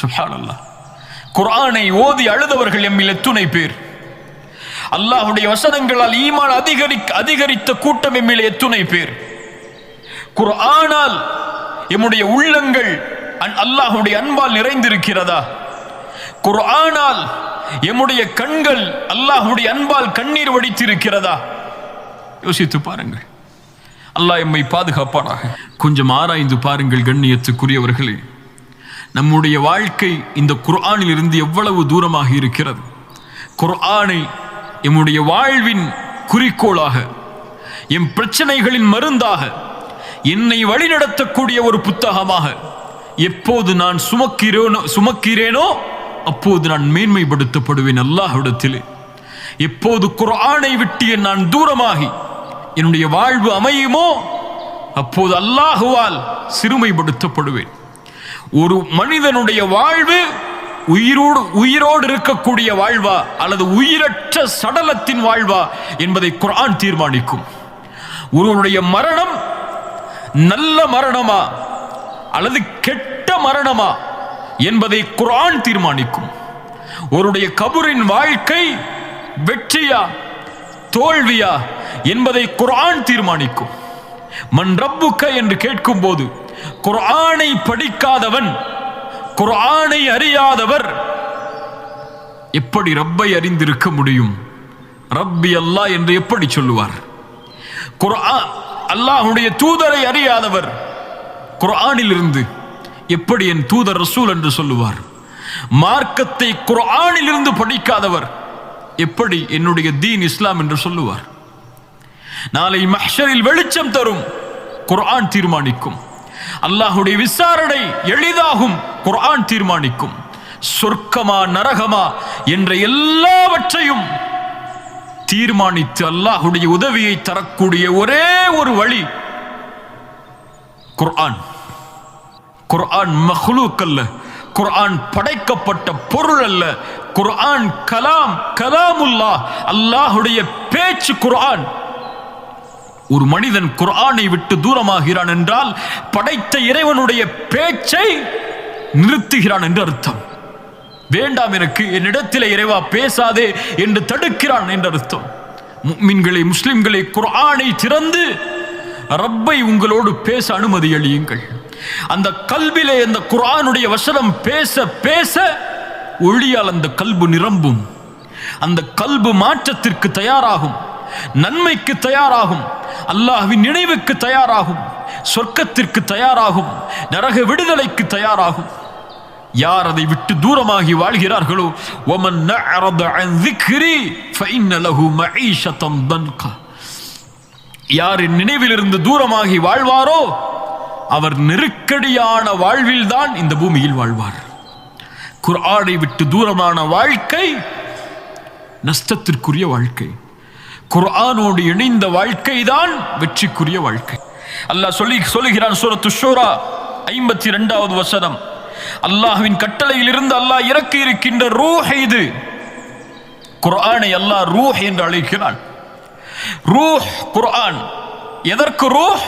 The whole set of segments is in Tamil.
சுப்ஹானல்லாஹ் குரானை ஓதி அழுதவர்கள் எம்மில் எத்துணை பேர். அல்லாஹுடைய வசனங்களால் ஈமான் அதிகரி அதிகரித்த கூட்டம் எம்மில் எத்துணை பேர். குர்ஆனால் எம்முடைய உள்ளங்கள் அல்லாஹுடைய அன்பால் நிறைந்திருக்கிறதா? குர்ஆனால் எம்முடைய கண்கள் அல்லாஹுடைய அன்பால் கண்ணீர் வடித்திருக்கிறதா? யோசித்து பாருங்கள். அல்லாஹ் எம்மை பாதுகாப்பானாக. கொஞ்சம் ஆராய்ந்து பாருங்கள் கண்ணியத்துக்குரியவர்களே. நம்முடைய வாழ்க்கை இந்த குர்ஆனில் இருந்து எவ்வளவு தூரமாக இருக்கிறது? குர்ஆனை எம்முடைய வாழ்வின் குறிக்கோளாக எம் பிரச்சனைகளின் மருந்தாக என்னை வழிநடத்தக்கூடிய ஒரு புத்தகமாக எப்போது நான் சுமக்கிறேனோ சுமக்கிறேனோ அப்போது நான் மேன்மைப்படுத்தப்படுவேன் அல்லாஹ்விடத்திலே. எப்போது குர்ஆனை விட்டு நான் தூரமாகி என்னுடைய வாழ்வு அமையுமோ அப்போது அல்லாஹுவால் சிறுமைப்படுத்தப்படுவேன். ஒரு மனிதனுடைய வாழ்வு உயிரோடு உயிரோடு இருக்கக்கூடிய வாழ்வா? அல்லது உயிரற்ற சடலத்தின் வாழ்வா? என்பதை குரான் தீர்மானிக்கும். ஒருவனுடைய மரணம் நல்ல மரணமா? அல்லது கெட்ட மரணமா? என்பதை குரான் தீர்மானிக்கும். ஒருடைய கபூரின் வாழ்க்கை வெற்றியா? தோல்வியா? என்பதை குரான் தீர்மானிக்கும். மன் ரப்புக்க என்று கேட்கும்போது குர்ஆனை படிக்காதவன் குர்ஆனை அறியாதவர் எப்படி ரப்பை அறிந்திருக்க முடியும்? ரப்பி அல்லாஹ் என்று எப்படி சொல்லுவார்? குர்ஆன் தூதரை அறியாதவர் குர்ஆனில் இருந்து எப்படி என் தூதர் ரசூல் என்று சொல்லுவார்? மார்க்கத்தை குர்ஆனில் இருந்து படிக்காதவர் எப்படி என்னுடைய தீன் இஸ்லாம் என்று சொல்லுவார்? நாளை மஹ்ஷரில் வெளிச்சம் தரும் குர்ஆன் தீர்மானிக்கும். அல்லாஹுடைய விசாரணை எளிதாகும் குர்ஆன் தீர்மானிக்கும். சொர்க்கமா நரகமா என்ற எல்லாவற்றையும் தீர்மானித்து அல்லாஹுடைய உதவியை தரக்கூடிய ஒரே ஒரு வழி குர்ஆன். குர்ஆன் மஹ்லூக் அல்ல குர்ஆன் படைக்கப்பட்ட பொருள் அல்ல. குர்ஆன் கலாம் கலாமுல்லா அல்லாஹுடைய பேச்சு குர்ஆன். ஒரு மனிதன் குர்ஆனை விட்டு தூரமாகிறான் என்றால் படைத்த இறைவனுடைய பேச்சை நிறுத்துகிறான் என்று அர்த்தம். வேண்டாம் எனக்கு என்னிடத்தில் இறைவா பேசாதே என்று தடுக்கிறான் என்று அர்த்தம். முக்மின்களை முஸ்லிம்களை குர்ஆனை திறந்து ரப்பை உங்களோடு பேச அனுமதி அளியுங்கள். அந்த கல்விலே அந்த குர்ஆனுடைய வசனம் பேச பேச ஒளியால் அந்த கல்பு நிரம்பும். அந்த கல்பு மாற்றத்திற்கு தயாராகும். நன்மைக்கு தயாராகும். அல்லாஹ்வின் நினைவுக்கு தயாராகும் சொர்க்கத்திற்கு தயாராகும் நரக விடுதலைக்கு தயாராகும். யார் அதை விட்டு தூரமாகி வாழ்கிறார்களோ ஒமன் யாரின் நினைவிலிருந்து தூரமாகி வாழ்வாரோ அவர் நெருக்கடியான வாழ்வில் தான் இந்த பூமியில் வாழ்வார். குர்ஆனை விட்டு தூரமான வாழ்க்கை நஷ்டத்திற்குரிய வாழ்க்கை. குர்ஆனோடு இணைந்த வாழ்க்கை தான் வெற்றிக்குரிய வாழ்க்கை. அல்லாஹ் சொல்லி சொல்லுகிறான் சூரத்து ஷோரா ஐம்பத்தி ரெண்டாவது வசனம். அல்லாஹுவின் கட்டளையில் இருந்து அல்லாஹ் இறக்கி இருக்கின்ற ரூஹ் இது. குர்ஆனை அல்லாஹ் ரூஹ் என்று அழைக்கிறான். ரூஹ் குர்ஆன். எதற்கு ரூஹ்?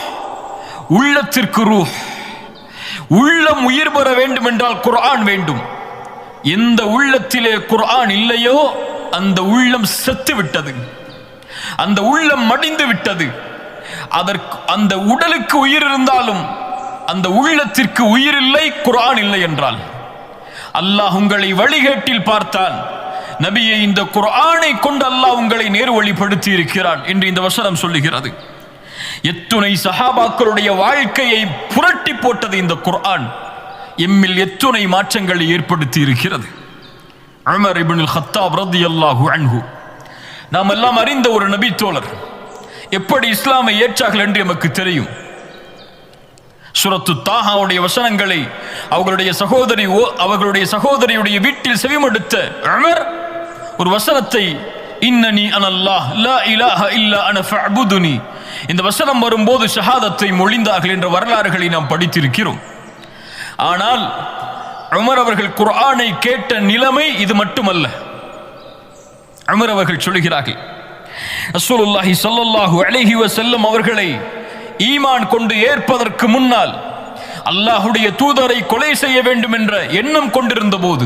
உள்ளத்திற்கு ரூஹ். உள்ளம் உயிர் பெற வேண்டும் என்றால் குர்ஆன் வேண்டும். எந்த உள்ளத்திலே குர்ஆன் இல்லையோ அந்த உள்ளம் செத்து விட்டது அந்த உள்ளம் மடிந்து விட்டது. அதற்கு அந்த உடலுக்கு உயிர் இருந்தாலும் அந்த உள்ளத்திற்கு உயிர் இல்லை குரான் இல்லை என்றால். அல்லாஹ் உங்களை வழிகேட்டில் பார்த்தான் நபியை இந்த குர்ஆனை கொண்டு அல்லாஹ் உங்களை நேர்வழிப்படுத்தி இருக்கிறான் என்று இந்த வசனம் சொல்லுகிறது. எத்துணை சஹாபாக்களுடைய வாழ்க்கையை புரட்டி போட்டது இந்த குர்ஆன். எம்மில் எத்துணை மாற்றங்களை ஏற்படுத்தி இருக்கிறது அமர் இபின் ஹத்தாப் ரலியல்லாஹு அன்ஹூ. நாம் எல்லாம் அறிந்த ஒரு நபி தோழர். எப்படி இஸ்லாமை ஏற்றார்கள் என்று எமக்கு தெரியும். சுரத்து தாஹாவுடைய வசனங்களை அவர்களுடைய சகோதரி ஓ- அவர்களுடைய சகோதரியுடைய வீட்டில் செவிமடுத்த உமர் ஒரு வசனத்தை இன்னனி அனல்லாஹ் லா இலாஹ இல்லா அன ஃபஅபுதுனி. இந்த வசனம் வரும்போது ஷஹாதத்தை மொழிந்தார்கள் என்ற வரலாறுகளை நாம் படித்திருக்கிறோம். ஆனால் உமர் அவர்கள் குர்ஆனை கேட்ட நிலைமை இது மட்டுமல்ல. அமர் அவர்கள் சொல்கிறார்கள் ரசூலுல்லாஹி சல்லல்லாஹு அலைஹி செல்லும் அவர்களை ஈமான் கொண்டு ஏற்பதற்கு முன்னால் அல்லாஹுடைய தூதரை கொலை செய்ய வேண்டும் என்ற எண்ணம் கொண்டிருந்த போது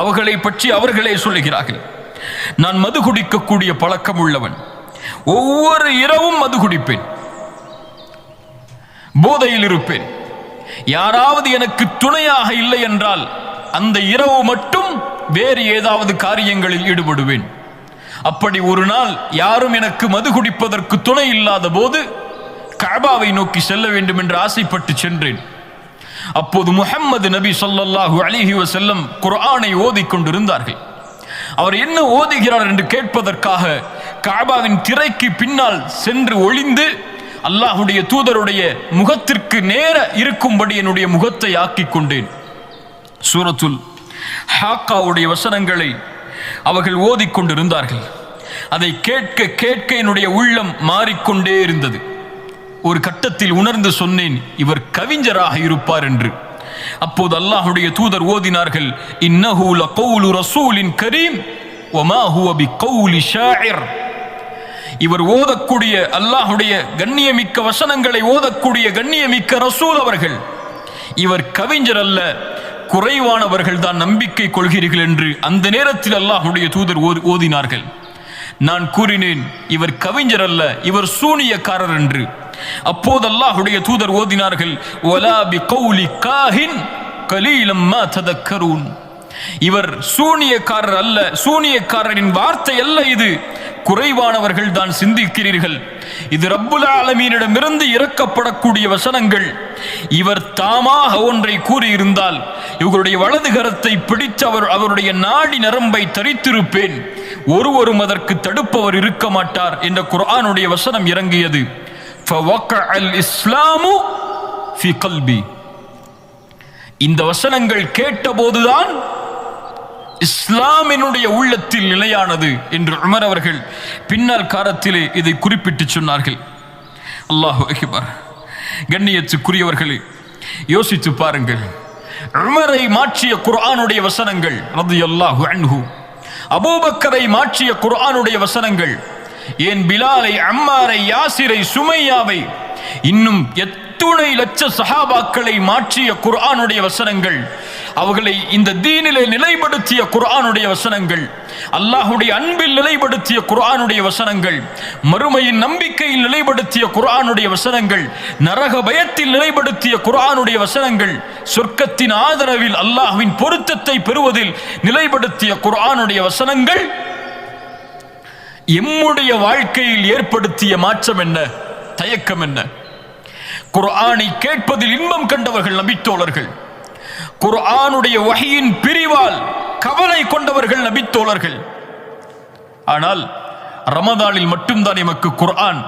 அவர்களை பற்றி அவர்களே சொல்லுகிறார்கள் நான் மது குடிக்கக்கூடிய பழக்கம் உள்ளவன். ஒவ்வொரு இரவும் மது குடிப்பேன். போதையில் இருப்பேன். யாராவது எனக்கு துணையாக இல்லை என்றால் அந்த இரவு மட்டும் வேறு ஏதாவது காரியங்களில் ஈடுபடுவேன். அப்படி ஒரு நாள் யாரும் எனக்கு மது குடிப்பதற்கு துணை இல்லாத போது கபாவை நோக்கி செல்ல வேண்டும் என்று ஆசைப்பட்டு சென்றேன். அப்போது முஹம்மது நபி சொல்லல்லாஹு அலிஹி வசல்லம் குர்ஆனை ஓதி கொண்டிருந்தார்கள். அவர் என்ன ஓதுகிறார் என்று கேட்பதற்காக காபாவின் திரைக்கு பின்னால் சென்று ஒளிந்து அல்லாஹுடைய தூதருடைய முகத்திற்கு நேர இருக்கும்படி என்னுடைய முகத்தை ஆக்கிக் கொண்டேன். சூரத்துல் ஹாக்காவுடைய வசனங்களை அவர்கள் ஓதிக்கொண்டிருந்தார்கள். அதை கேட்க கேட்க என்னுடைய உள்ளம் மாறிக்கொண்டே இருந்தது. ஒரு கட்டத்தில் உணர்ந்து சொன்னேன் இவர் கவிஞராக இருப்பார் என்று. அப்போது அல்லாஹுடைய தூதர் ஓதினார்கள் இன்னஹு கௌலு ரசூலின் கரீம் ஒமா ஹுவபி பிகௌலி ஷாயர். இவர் ஓதக்கூடிய அல்லாஹுடைய கண்ணியமிக்க வசனங்களை ஓதக்கூடிய கண்ணியமிக்க ரசூல் அவர்கள். இவர் கவிஞர் அல்ல குறைவானவர்கள் தான் நம்பிக்கை கொள்கிறீர்கள் என்று அந்த நேரத்தில் அல்லாஹுடைய தூதர் ஓதினார்கள் நான் கூறினேன் இவர் கவிஞர் அல்ல இவர் சூனியக்காரர் என்று அப்போது அல்லாஹுடைய தூதர் ஓதினார்கள் "வலா பிகௌலி காஹின் கலீலம் மா ததக்கரூன்." இவர் சூனியக்காரர் அல்ல சூனியக்காரரின் வார்த்தை அல்ல இது. குறைவானவர்கள் தான் சிந்திக்கிறீர்கள். இது ரப்புல் ஆலமீனிடமிருந்து இறக்கப்படக்கூடிய வசனங்கள். இவர் தாமாக ஒன்றை கூறியிருந்தால் இவர்களுடைய வலது கரத்தை பிடித்து அவர் அவருடைய நாடி நரம்பை தரித்திருப்பேன். ஒருவரும் அதற்கு தடுப்பவர் இருக்க மாட்டார் என்ற குரானுடைய வசனம் இறங்கியது. இந்த வசனங்கள் கேட்டபோதுதான் இஸ்லாம் என்னுடைய உள்ளத்தில் நிலையானது என்று உமர் அவர்கள் பின்னர் காலத்திலே இதை குறிப்பிட்டு சொன்னார்கள். அல்லாஹு அகிபார். கண்ணியத்துக்குரியவர்களே யோசித்து பாருங்கள். உமரை மாற்றிய குர்ஆனுடைய வசனங்கள் ரலியல்லாஹு அன்ஹு. அபூபக்கரை மாற்றிய குர்ஆனுடைய வசனங்கள் ஏன் பிலாலை அம்மாரை யாசிரை சுமையாவை இன்னும் எத்துணை லட்ச சஹாபாக்களை மாற்றிய குர்ஆனுடைய வசனங்கள்? அவர்களை இந்த தீனிலே நிலைப்படுத்திய குர்ஆனுடைய வசனங்கள். அல்லாஹுடைய அன்பில் நிலைப்படுத்திய குர்ஆனுடைய வசனங்கள். மறுமையின் நம்பிக்கையில் நிலைப்படுத்திய குர்ஆனுடைய வசனங்கள். நரக பயத்தில் நிலைப்படுத்திய குர்ஆனுடைய வசனங்கள். சொர்க்கத்தின் ஆதரவில் அல்லாஹுவின் பொருத்தத்தை பெறுவதில் நிலைப்படுத்திய குர்ஆனுடைய வசனங்கள். எம்முடைய வாழ்க்கையில் ஏற்படுத்திய மாற்றம் என்ன? தயக்கம் என்ன? குர்ஆனை கேட்பதில் இன்பம் கண்டவர்கள் நபித்தோழர்கள். குர்ஆனுடைய வகையின் பிரிவால் கவலை கொண்டவர்கள் நபித்தோழர்கள். ஆனால் ரமதானில் மட்டும்தான் எமக்கு குர்ஆன்.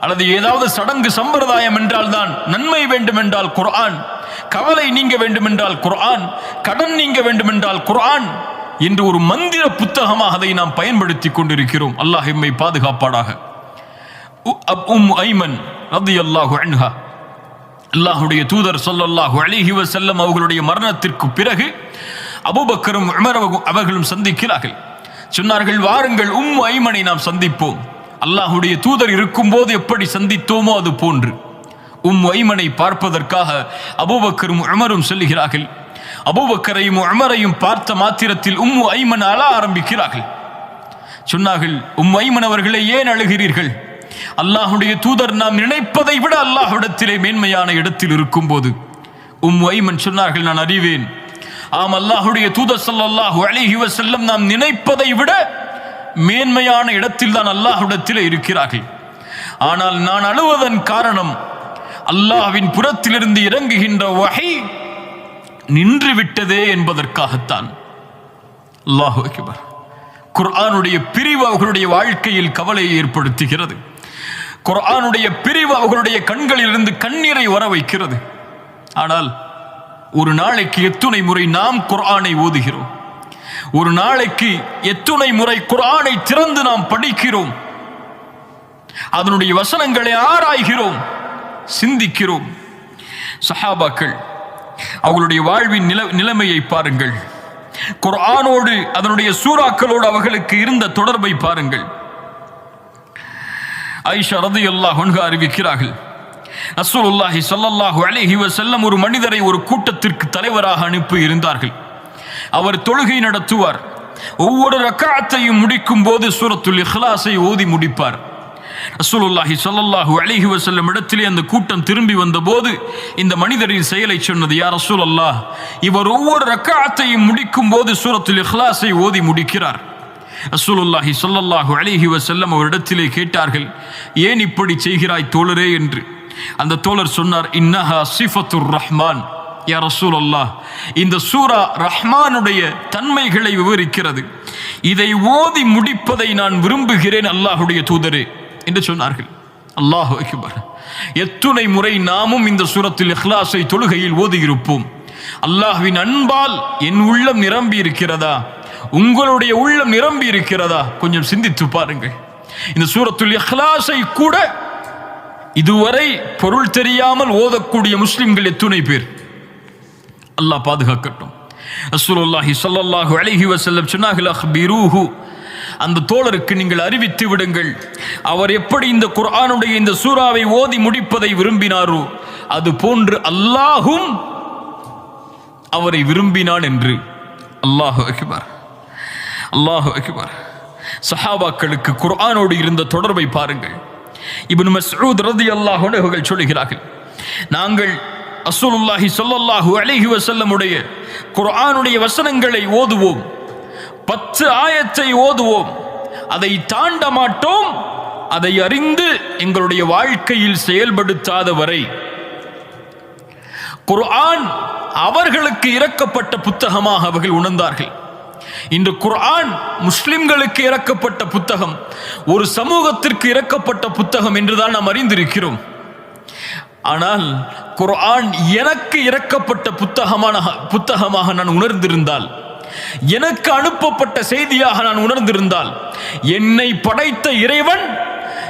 அல்லது ஏதாவது சடங்கு சம்பிரதாயம் என்றால் தான் நன்மை வேண்டுமென்றால் குர்ஆன். கவலை நீங்க வேண்டுமென்றால் குர்ஆன். கடன் நீங்க வேண்டுமென்றால் குர்ஆன். என்று ஒரு மந்திர புத்தகமாக அதை நாம் பயன்படுத்தி கொண்டிருக்கிறோம். அல்லாஹ் எம்மை பாதுகாப்பாடாக உ- அப் உம் ஐமன் ரலியல்லாஹு அன்ஹா. அல்லாஹுடைய தூதர் சொல்லல்லாஹு அலிஹி வசல்லம் அவர்களுடைய மரணத்திற்கு பிறகு அபூபக்கரும் உமர் அவர்களும் சந்திக்கிறார்கள். சொன்னார்கள் வாருங்கள் உம் ஐமனை நாம் சந்திப்போம். அல்லாஹுடைய தூதர் இருக்கும்போது எப்படி சந்தித்தோமோ அது போன்று. உம் ஐமனை பார்ப்பதற்காக அபூபக்கரும் உமரும் சொல்லுகிறார்கள். அபூபக்கரையும் உமரையும் பார்த்த மாத்திரத்தில் உம் ஐமன் அழ ஆரம்பிக்கிறார்கள். சொன்னார்கள் உம் ஐமன் அவர்களே ஏன் அழுகிறீர்கள்? அல்லாஹுடைய தூதர் நாம் நினைப்பதை விட அல்லாஹ்விடத்திலே மேன்மையான இடத்தில் இருக்கும்போது உம் ஐமன் சொன்னார்கள் நான் அறிவேன். ஆம் அல்லாஹுடைய தூதர் ஸல்லல்லாஹு அலைஹி வஸல்லம் நாம் நினைப்பதை விட மேன்மையான இடத்தில் தான் அல்லாஹ்விடத்திலே இருக்கிறார்கள். ஆனால் நான் அழுவதன் காரணம் அல்லாஹ்வின் புறத்திலிருந்து இறங்குகின்ற வகை நின்று விட்டதே என்பதற்காகத்தான். அல்லாஹு குர்ஆனுடைய பிரிவு அவர்களுடைய வாழ்க்கையில் கவலையை ஏற்படுத்துகிறது. குரானுடைய பிரிவு அவர்களுடைய கண்களிலிருந்து கண்ணீரை வர வைக்கிறது ஆனால் ஒரு நாளைக்கு எத்துணை முறை நாம் குரானை ஓதுகிறோம். ஒரு நாளைக்கு எத்துணை முறை குரானை திறந்து நாம் படிக்கிறோம். அதனுடைய வசனங்களை ஆராய்கிறோம் சிந்திக்கிறோம். சஹாபாக்கள் அவர்களுடைய வாழ்வின் நில நிலைமையை பாருங்கள். குர்ஆனோடு அதனுடைய சூறாக்களோடு அவர்களுக்கு இருந்த தொடர்பை பாருங்கள். ஐஷா ரதியல்லாஹு அன்ஹா அறிவிக்கிறார்கள். அசூலுல்லாஹி ஸல்லல்லாஹு அலைஹி வசல்லம் ஒரு மனிதரை ஒரு கூட்டத்திற்கு தலைவராக அனுப்பி இருந்தார்கள். அவர் தொழுகை நடத்துவார். ஒவ்வொரு ரக்காத்தையும் முடிக்கும் போது சூரத்துல் இஹ்லாஸை ஓதி முடிப்பார். அசூலுல்லாஹி சல்லல்லாஹு அலிஹி வசல்லம் இடத்திலே அந்த கூட்டம் திரும்பி வந்தபோது இந்த மனிதரின் செயலை சொன்னது யார் அசூல் அல்லாஹ் இவர் ஒவ்வொரு ரக்காத்தையும் முடிக்கும் போது சூரத்துல் இஹ்லாஸை ஓதி முடிக்கிறார். ரசூலுல்லாஹி சொல்லல்லாஹு அலிஹி வசல்லம் அவரிடத்திலே கேட்டார்கள் ஏன் இப்படி செய்கிறாய் தோழரே? என்று. அந்த தோழர் சொன்னார் இன்னஹா சிஃபத்துர் ரஹ்மான். யா ரசூலல்லாஹ் இந்த சூரா ரஹ்மானுடைய தன்மைகளை விவரிக்கிறது. இதை ஓதி முடிப்பதை நான் விரும்புகிறேன் அல்லாஹுடைய தூதரே என்று சொன்னார்கள். அல்லாஹ் அக்பர். எத்துணை முறை நாமும் இந்த சூரத்தில் இஹ்லாஸை தொழுகையில் ஓதியிருப்போம். அல்லாஹ்வின் அன்பால் என் உள்ளம் நிரம்பி இருக்கிறதா உங்களுடைய உள்ளம் நிரம்பி இருக்கிறதா? கொஞ்சம் சிந்தித்து பாருங்கள். இந்த சூரத்துல் இஹ்லாஸை கூட இதுவரை பொருள் தெரியாமல் ஓதக்கூடிய முஸ்லிம்கள் எத்துணை பேர்? அல்லாஹ் பாதுகாக்கட்டும். அசுலுல்லாஹி சொல்லல்லாஹு அலைஹி வசல்லம் சொன்னார்கள் அந்த தோழருக்கு நீங்கள் அறிவித்து விடுங்கள். அவர் எப்படி இந்த குர்ஆனுடைய இந்த சூறாவை ஓதி முடிப்பதை விரும்பினாரோ அது போன்று அல்லாஹும் அவரை விரும்பினான் என்று. அல்லாஹு அக்பர். அல்லாஹ் அக்பர். சஹாபாக்களுக்கு குர்ஆனோடு இருந்த தொடர்பை பாருங்கள். இப்னு மஸ்ஊத் ரலியல்லாஹு அன்ஹு அவர்கள் சொல்லுகிறார்கள் நாங்கள் அசூலுல்லாஹி சொல்லல்லாஹு அலைஹி வசல்லமுடைய குர்ஆனுடைய வசனங்களை ஓதுவோம். பத்து ஆயத்தை ஓதுவோம். அதை தாண்ட மாட்டோம். அதை அறிந்து எங்களுடைய வாழ்க்கையில் செயல்படுத்தாத வரை. குர்ஆன் அவர்களுக்கு இறக்கப்பட்ட புத்தகமாக அவர்கள் உணர்ந்தார்கள். இன்று குர்ஆன் முஸ்லிம்களுக்கு இறக்கப்பட்ட புத்தகம். ஒரு சமூகத்திற்கு இறக்கப்பட்ட புத்தகம் என்றுதான் நாம் அறிந்திருக்கிறோம். ஆனால் குர்ஆன் எனக்கு இறக்கப்பட்ட புத்தகமான புத்தகமாக நான் உணர்ந்திருந்தால் எனக்கு அனுப்பப்பட்ட செய்தியாக நான் உணர்ந்திருந்தால் என்னை படைத்த இறைவன்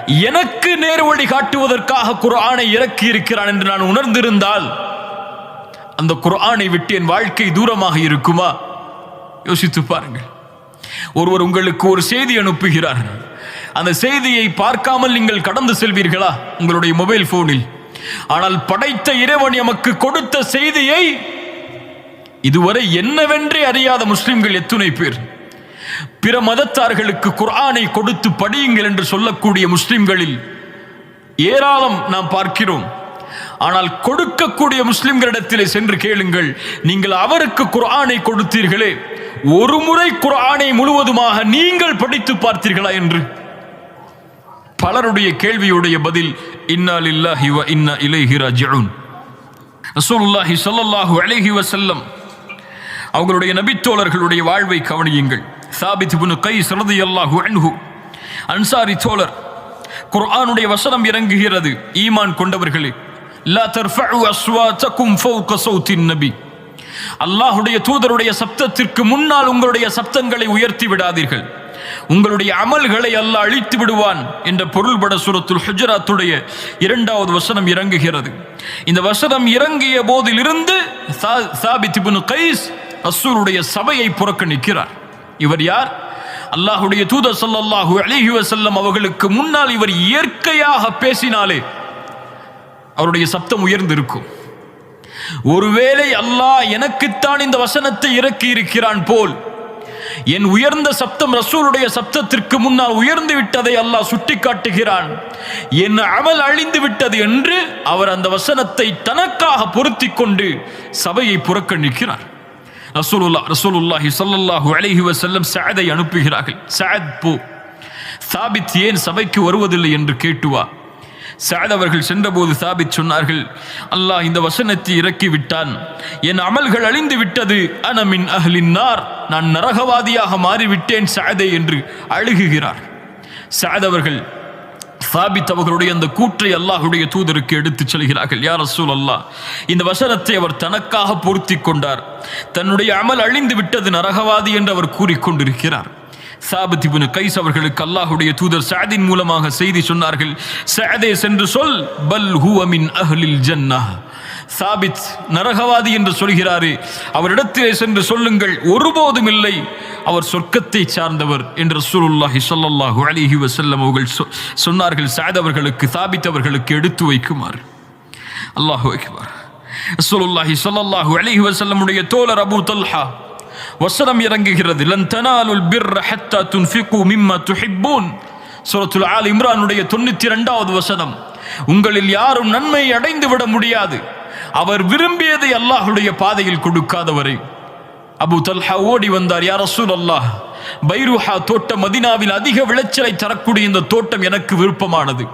எனக்கு நேர்வழி காட்டுவதற்காக குர்ஆனை இறக்கி இருக்கிறான் என்று நான் உணர்ந்திருந்தால் அந்த குர்ஆனை விட்டு என் வாழ்க்கை தூரமாக இருக்குமா? யோசித்து பாருங்கள். ஒருவர் உங்களுக்கு ஒரு செய்தி அனுப்புகிறார். அந்த செய்தியை பார்க்காமல் நீங்கள் கடந்து செல்வீர்களா? உங்களுடைய மொபைல் போனில் ஆனால் படைத்த இறைவன் எமக்கு கொடுத்த செய்தியை இதுவரை என்னவென்றே அறியாத முஸ்லிம்கள் எத்துணை பேர். பிற மதத்தார்களுக்கு குர்ஆனை கொடுத்து படியுங்கள் என்று சொல்லக்கூடிய முஸ்லிம்களில் ஏராளம் நாம் பார்க்கிறோம். ஆனால் கொடுக்கக்கூடிய முஸ்லிம்களிடத்திலே சென்று கேளுங்கள் நீங்கள் அவருக்கு குர்ஆனை கொடுத்தீர்களே. ஒரு முறை குர்ஆனை முழுவதுமாக நீங்கள் படித்து பார்த்தீர்களா என்று? பலருடைய கேள்வியுடைய பதில் இன்னா லில்லாஹி வ இன்னா இலைஹி ராஜிஊன். ரசூலுல்லாஹி ஸல்லல்லாஹு அலைஹி வஸல்லம் அவர்களுடைய நபித்தோழர்களுடைய வாழ்வை கவனியுங்கள். சாபித் இப்னு கைஸ் ரலியல்லாஹு அன்ஹு அன்சாரி தோழர் குர்ஆனுடைய வசனம் இறங்குகிறது ஈமான் கொண்டவர்களே. லா தர்ஃபஉ அஸ்வாதகும் ஃபௌக சௌத்தின் நபி. அல்லாஹுடைய தூதருடைய சப்தத்திற்கு முன்னால் உங்களுடைய சப்தங்களை உயர்த்தி விடாதீர்கள். உங்களுடைய அமல்களை அல்ல அழித்து விடுவான் என்ற பொருள்பட சுரத்தில் ஹுஜராத்துடைய இரண்டாவது வசனம் இறங்குகிறது. இந்த வசனம் இறங்கிய போதிலிருந்து சா- கைஸ் ரசூலுடைய சபையை புறக்கணிக்கிறார். இவர் யார்? அல்லாஹுடைய தூதர் சல்லாஹூ அலிஹி வசல்லம் அவர்களுக்கு முன்னால் இவர் இயற்கையாக பேசினாலே அவருடைய சப்தம் உயர்ந்திருக்கும். ஒருவேளை அல்லாஹ் எனக்குத்தான் இந்த வசனத்தை இறக்கி இருக்கிறான் போல். என் உயர்ந்த சப்தம் ரசூலுடைய சப்தத்திற்கு முன்னால் உயர்ந்து விட்டதை அல்லாஹ் சுட்டி காட்டுகிறான் என் அமல் அழிந்து விட்டது என்று அவர் அந்த வசனத்தை தனக்காக பொருத்தி கொண்டு சபையை புறக்கணிக்கிறார். ரசூலுல்லா ரசூலுல்லாஹி சல்லல்லாஹு அலைஹி வஸல்லம் சஅதை அனுப்புகிறார்கள். சஅத் போ. சாபித் ஏன் சபைக்கு வருவதில்லை என்று கேட்டுவா சாதவர்கள் அவர்கள் சென்றபோது சாபித் சொன்னார்கள் அல்லாஹ் இந்த வசனத்தை இறக்கி விட்டான் என் அமல்கள் அழிந்து விட்டது. அனமின் அஹ்லின் நார். நான் நரகவாதியாக மாறிவிட்டேன் சாதே என்று அழுகுகிறார். சாதவர்கள் அவர்கள் சாபித் அவர்களுடைய அந்த கூற்றை அல்லாஹுடைய தூதருக்கு எடுத்துச் செல்கிறார்கள். யார் ரசூல் அல்லாஹ் இந்த வசனத்தை அவர் தனக்காக பொருத்தி கொண்டார். தன்னுடைய அமல் அழிந்து விட்டது நரகவாதி என்று அவர் கூறிக்கொண்டிருக்கிறார் சாபித் இப்னு கைஸ் அவர்களுக்கு அல்லாஹுடைய தூதர் சாதின் மூலமாக செய்தி சொன்னார்கள். சாதே சென்று சொல் பல் ஹுவ அஹலில் அஹ்லில் சாபித் நரகவாதி என்று சொல்கிறாரே அவரிடத்திலே சென்று சொல்லுங்கள் ஒருபோதும் இல்லை அவர் சொர்க்கத்தை சார்ந்தவர். என்று ரசூலுல்லாஹி சொல்லல்லாஹு அலிஹி வசல்லம் அவர்கள் சொ- சொன்னார்கள். சாத் அவர்களுக்கு சாபித் அவர்களுக்கு எடுத்து வைக்குமாறு. அல்லாஹு அக்பர். ரசூலுல்லாஹி சொல்லல்லாஹு அலிஹி வசல்லமுடைய தோழர் அபு தல்ஹா வசனம் இறங்குகிறது. லன் தனாலுல் பிர் ஹத்தா துன்ஃபிகு மிம்மா துஹிப்பூன். சூரத்துல் ஆல் இம்ரானுடைய தொண்ணூத்தி இரண்டாவது வசனம். உங்களில் யாரும் நன்மை அடைந்து விட முடியாது. அவர் விரும்பியதை அல்லாஹ்வுடைய பாதையில் கொடுக்காதவரை. அபு தல்ஹா ஓடி வந்தார் யார் ரசூல் அல்லாஹ் பைருஹா தோட்டம் மதினாவில் அதிக விளைச்சலை தரக்கூடிய இந்த தோட்டம் எனக்கு விருப்பமானது.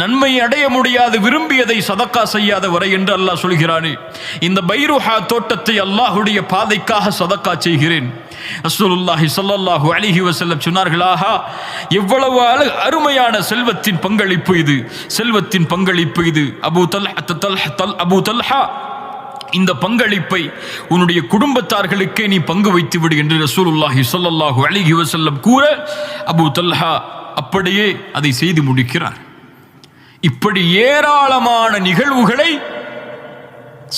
நன்மை அடைய முடியாது விரும்பியதை சதக்கா செய்யாத வரை என்று அல்லாஹ் சொல்கிறானே. இந்த பைருஹா தோட்டத்தை அல்லாஹுடைய பாதைக்காக சதக்கா செய்கிறேன். ரசூலுல்லாஹி ஸல்லல்லாஹு அலைஹி வஸல்லம் சொன்னார்கள் எவ்வளவு அருமையான செல்வத்தின் பங்களிப்பு இது. செல்வத்தின் பங்களிப்பு இது. அபூ தல்ஹா தல் அபூ தல்ஹா இந்த பங்களிப்பை உன்னுடைய குடும்பத்தார்களுக்கே நீ பங்கு வைத்து விடு என்று ரசூலுல்லாஹி சொல்லல்லாஹு அலிஹி வசல்லம் கூற அபூ தல்ஹா அப்படியே அதை செய்து முடிக்கிறார். இப்படி ஏராளமான நிகழ்வுகளை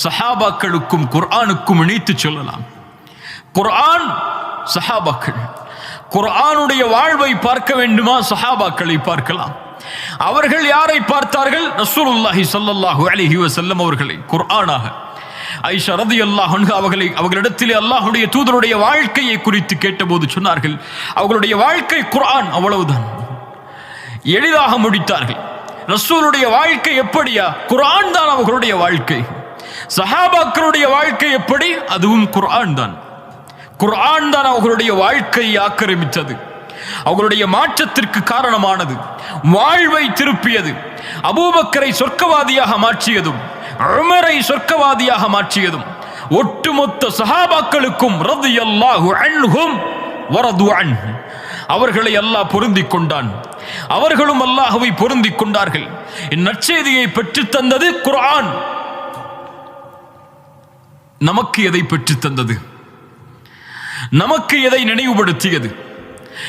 சஹாபாக்களுக்கும் குர்ஆனுக்கும் இணைத்து சொல்லலாம். குர்ஆன் சஹாபாக்கள் குர்ஆனுடைய வாழ்வை பார்க்க வேண்டுமா? சஹாபாக்களை பார்க்கலாம். அவர்கள் யாரை பார்த்தார்கள்? ரசூலுல்லாஹி ஸல்லல்லாஹு அலிஹி வசல்லம் அவர்களை குர்ஆனாக. ஐஷா ரதி அல்லாஹ் அவர்களை அவர்களிடத்திலே அல்லாஹுடைய தூதருடைய வாழ்க்கையை குறித்து கேட்டபோது சொன்னார்கள் அவர்களுடைய வாழ்க்கை குரான் அவ்வளவுதான். எளிதாக முடித்தார்கள். ரசூலுடைய வாழ்க்கை எப்படியா? குரான் தான் அவர்களுடைய வாழ்க்கை. சஹாபாக்களுடைய வாழ்க்கை எப்படி? அதுவும் குரான் தான். குரான் தான் அவர்களுடைய வாழ்க்கையை ஆக்கிரமித்தது. அவர்களுடைய மாற்றத்திற்கு காரணமானது. வாழ்வை திருப்பியது. அபூபக்கரை சொர்க்கவாதியாக மாற்றியதும். உமரை சொர்க்கவாதியாக மாற்றியதும் ஒட்டுமொத்த சஹாபாக்களுக்கும் ரது அல்லாஹு அன்ஹும் வரது அன். அவர்களை அல்லாஹ் பொருந்திக் கொண்டான். அவர்களும் அல்லாஹுவை பொருந்தி கொண்டார்கள். என் நற்செய்தியை தந்தது குரான் நமக்கு எதை பெற்று தந்தது? நமக்கு எதை நினைவுபடுத்தியது?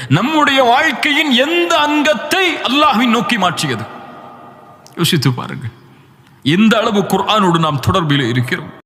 நம்முடைய வாழ்க்கையின் எந்த அங்கத்தை அல்லாஹ்வின் நோக்கி மாற்றியது? யோசித்து பாருங்கள். எந்த அளவு குர்ஆனோடு நாம் தொடர்பில் இருக்கிறோம்.